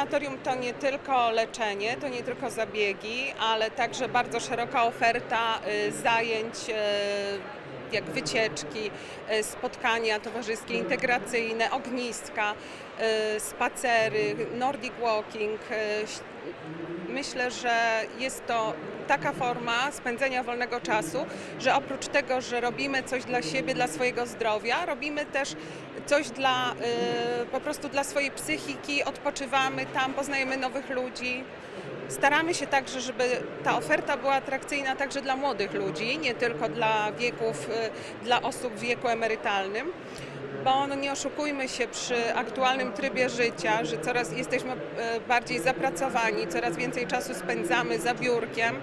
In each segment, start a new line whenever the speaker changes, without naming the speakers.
Sanatorium to nie tylko leczenie, to nie tylko zabiegi, ale także bardzo szeroka oferta y, zajęć, y, jak wycieczki, y, spotkania towarzyskie, integracyjne, ogniska, spacery, nordic walking. Y, Myślę, że jest to taka forma spędzenia wolnego czasu, że oprócz tego, że robimy coś dla siebie, dla swojego zdrowia, robimy też coś dla, y, po prostu dla swojej psychiki, odpoczywamy tam, poznajemy nowych ludzi. Staramy się także, żeby ta oferta była atrakcyjna także dla młodych ludzi, nie tylko dla wieków, y, dla osób w wieku emerytalnym bo no nie oszukujmy się przy aktualnym trybie życia, że coraz jesteśmy e, bardziej zapracowani, coraz więcej czasu spędzamy za biurkiem.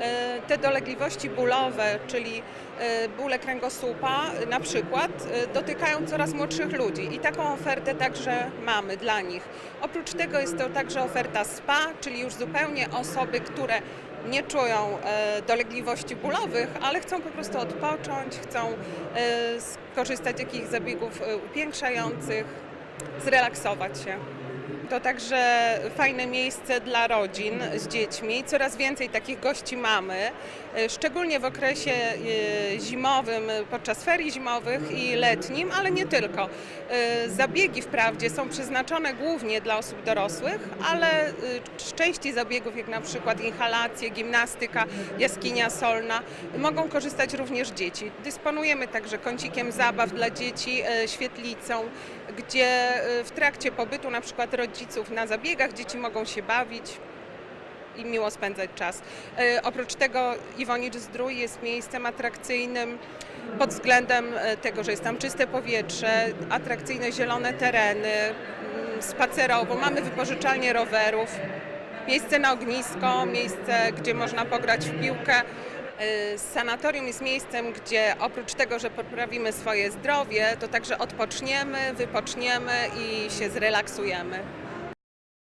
E, Te dolegliwości bólowe, czyli e, bóle kręgosłupa na przykład, e, dotykają coraz młodszych ludzi i taką ofertę także mamy dla nich. Oprócz tego jest to także oferta SPA, czyli już zupełnie osoby, które nie czują dolegliwości bólowych, ale chcą po prostu odpocząć, chcą skorzystać z jakichś zabiegów upiększających, zrelaksować się. To także fajne miejsce dla rodzin z dziećmi. Coraz więcej takich gości mamy, e, szczególnie w okresie e, zimowym, podczas ferii zimowych i letnim, ale nie tylko. E, Zabiegi wprawdzie są przeznaczone głównie dla osób dorosłych, ale części zabiegów, jak na przykład inhalacje, gimnastyka, jaskinia solna, mogą korzystać również dzieci. Dysponujemy także kącikiem zabaw dla dzieci, świetlicą, gdzie w trakcie pobytu na przykład rodziców na zabiegach dzieci mogą się bawić i miło spędzać czas. E, Oprócz tego Iwonicz Zdrój jest miejscem atrakcyjnym pod względem e, tego, że jest tam czyste powietrze, atrakcyjne zielone tereny, mm, spacerowo, mamy wypożyczalnię rowerów, miejsce na ognisko, miejsce, gdzie można pograć w piłkę. Y, Sanatorium jest miejscem, gdzie oprócz tego, że poprawimy swoje zdrowie, to także odpoczniemy, wypoczniemy i się zrelaksujemy.